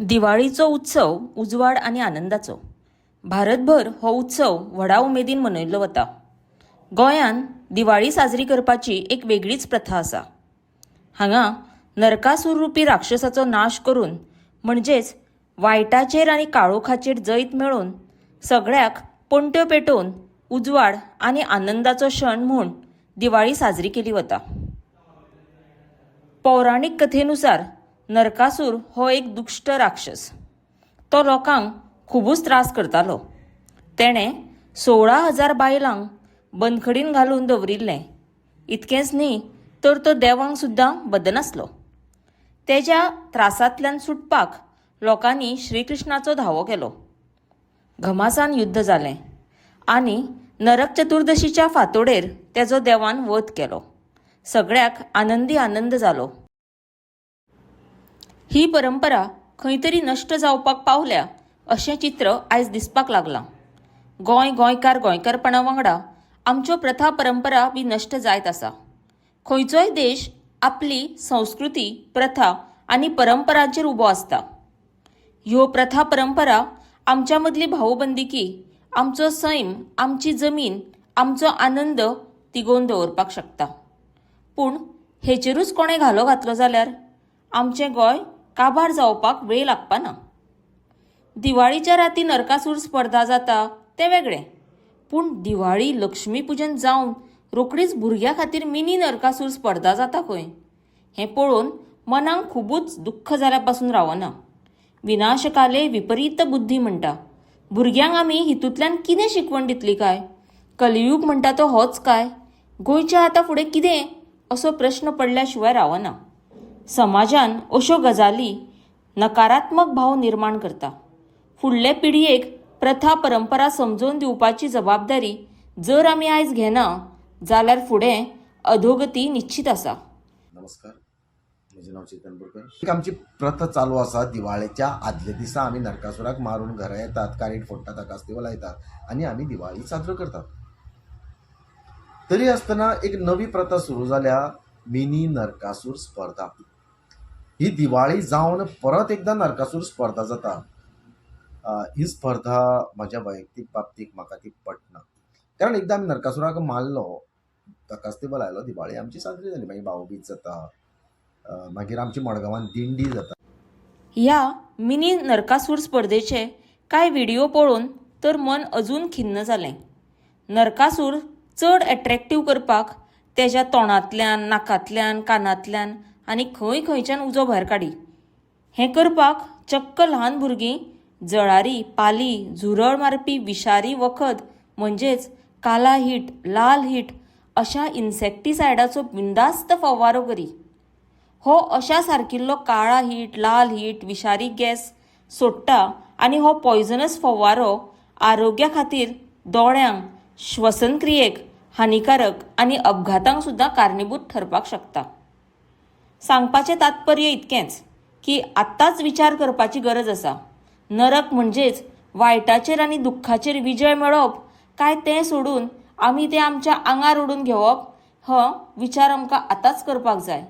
दिवाळीचो उत्सव उजवाड आनी आनंदाचो. भारतभर हो उत्सव व्हडा उमेदीन मनयल्लो वता. गोंयांत दिवाळी साजरी करपाची एक वेगळीच प्रथा आसा. हांगा नरकासूर रुपी राक्षसाचो नाश करून म्हणजेच वायटाचेर आनी काळोखाचेर जैत मेळोवन सगळ्याक पणट्यो पेटोवन उजवाड आनी आनंदाचो क्षण म्हूण दिवाळी साजरी केली वता. पौराणीक कथेनुसार नरकासूर हो एक दुश्ट राक्षस. तो लोकांक खुबूच त्रास करतालो. तेणें सोळा हजार बायलांक बंदखडीन घालून दवरिल्लें. इतकेंच न्ही तर तो देवांक सुद्दां बदनासलो. तेज्या त्रासांतल्यान सुटपाक लोकांनी श्रीकृष्णाचो धावो केलो. घमासान युध्द जालें आनी नरक चतुर्दशीच्या फांतोडेर तेजो देवान वध केलो. सगळ्याक आनंदी आनंद जालो ही परंपरा खंय तरी नश्ट जावपाक पावल्या अशें चित्र आयज दिसपाक लागलां. गोंय गोंयकार गोंयकारपणा वांगडा आमच्यो प्रथा परंपरा बी नश्ट जायत आसा. खंयचोय देश आपली संस्कृती प्रथा आनी परंपरांचेर उबो आसता. ह्यो प्रथा परंपरा आमच्या मदली भाऊबंदिकी आमचो सैम आमची जमीन आमचो आनंद तिगोवन दवरपाक शकता. पूण हेचेरूच कोणें घालो घातलो जाल्यार? आमचें गोंय काबार जावपाक वेळ लागपा ना. दिवाळीच्या राती नरकासूर स्पर्धा जाता तें वेगळें. पूण दिवाळी लक्ष्मी पुजन जावन रोखडीच भुरग्यां खातीर मिनी नरकासूर स्पर्धा जाता खंय. हें पळोवन मनाक खुबूच दुख्ख जाल्या पासून रावना. विनाशकाले विपरीत बुद्धी म्हणटा. भुरग्यांक आमी हितूंतल्यान कितें शिकवण दितली काय? कलियूग म्हणटा तो होच काय? गोंयच्या आतां फुडें कितें? असो प्रश्न पडल्या शिवाय रावना. समाजान अश्यो गजाली नकारात्मक भाव निर्माण करता. फुडले पिळयेक प्रथा परंपरा समजून दिवपाची जबाबदारी जर आमी आयज घेना जाल्यार फुडें अधोगती निश्चित आसा. नमस्कार. म्हजें नांव चेतन बोरकर. आमची प्रथा चालू आसा दिवाळेच्या आदले दिसा आमी नरकासुराक मारून घरा येतात कारीट फोडटात कास्तेवाल येतात आनी आमी दिवाळी साजरो करतात. तरी आसतना एक नवी प्रथा सुरू जाल्या मिनी नरकासूर स्पर्धा. ही दिवाळी जावन परत एकदा नरकासूर स्पर्धा जाता. ही स्पर्धा म्हज्या वैयक्तीक बाबतीक म्हाका ती पटना. कारण एकदा आमी नरकासुराक मारलो कास्तेवाल आयलो दिवाळी आमची साजरी जाली मागीर भाऊबीज जाता. मागीर आमची मडगांवान दिंडी जाता. ह्या मिनी नरकासूर स्पर्धेचे कांय व्हिडिओ पळोवन तर मन अजून खिन्न जालें नरकासूर चड एट्रॅक्टीव करपाक तेज्या तोंडांतल्यान नाकांतल्यान कानांतल्यान आनी खंय खंयच्यान उजो भायर काडी हें करपाक चक्क ल्हान भुरगीं जळारी पाली झुरळ मारपी विशारी वखद म्हणजेच काला हीट लाल हीट अशा इन्सेक्टिसायडाचो बिंदास्त फवारो करी. हो अशा सारकिल्लो काळा हीट लाल हीट विशारी गॅस सोडटा आनी हो पॉयझनस फवारो आरोग्या खातीर दोळ्यांक श्वसनक्रियेक हानिकारक आनी अपघातांक सुद्दां कारणीभूत ठरपाक शकता. सांगपाचें तात्पर्य इतकेंच की आत्ताच विचार करपाची गरज आसा नरक म्हणजेच वायटाचेर आनी दुख्खाचेर विजय मेळप काय तें सोडून आमी तें आमच्या आंगार ओडून घेवप हो विचार आमकां आतांच करपाक जाय.